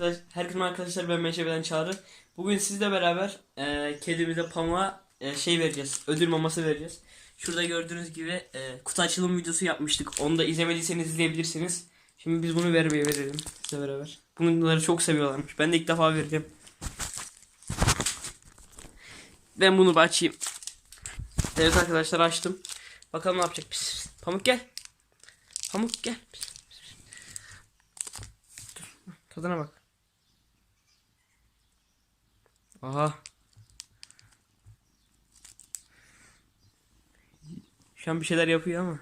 Günaydın arkadaşlar ben Meşebe'den Çağrı. Bugün sizle beraber e, kedimize pamuğa e, şey vereceğiz. Ödül maması vereceğiz. Şurada gördüğünüz gibi e, kutu açılım videosu yapmıştık. Onu da izlemediyseniz izleyebilirsiniz. Şimdi biz bunu vermeye verelim sizle beraber. Bunları çok seviyorlarmış. Ben de ilk defa vereceğim. Ben bunu bir açayım. Evet arkadaşlar açtım. Bakalım ne yapacak. Pis. Pamuk gel. Pamuk gel. Pis, pis, pis. Dur. Tadına bak. Aha. Şu an bir şeyler yapıyor ama.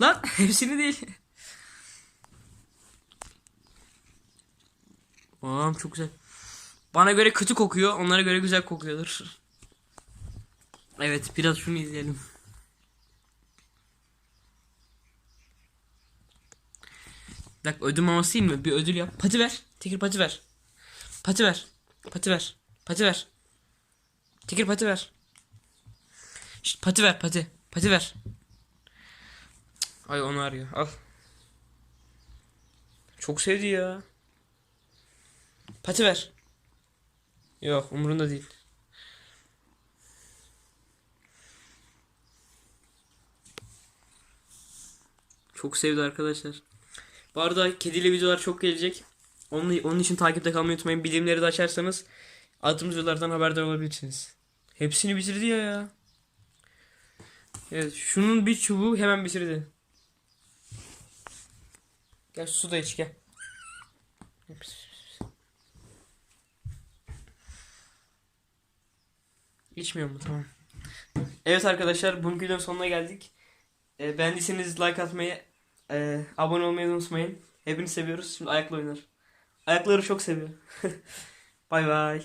Lan hepsini değil. Aa çok güzel. Bana göre kötü kokuyor, onlara göre güzel kokuyordur. Evet, biraz şunu izleyelim. Dakika ödül maması değil mi? Bir ödül yap. Pati ver. Tekir pati ver. Pati ver. Pati ver. Pati ver. Tekir pati ver. Şşt, pati ver pati. Pati ver. Ay onu arıyor. Al. Çok sevdi ya. Pati ver. Yok umurunda değil. Çok sevdi arkadaşlar. Bu arada kedili videolar çok gelecek. Onun, onun için takipte kalmayı unutmayın. Bildirimleri de açarsanız attığımız videolardan haberdar olabilirsiniz. Hepsini bitirdi ya ya. Evet şunun bir çubuğu hemen bitirdi. Gel su da iç gel. İçmiyor mu? Tamam. Evet arkadaşlar bugün videonun sonuna geldik. E, beğendiyseniz like atmayı, e, abone olmayı unutmayın. Hepinizi seviyoruz. Şimdi ayakla oynar. Ayakları çok seviyor. bay bay.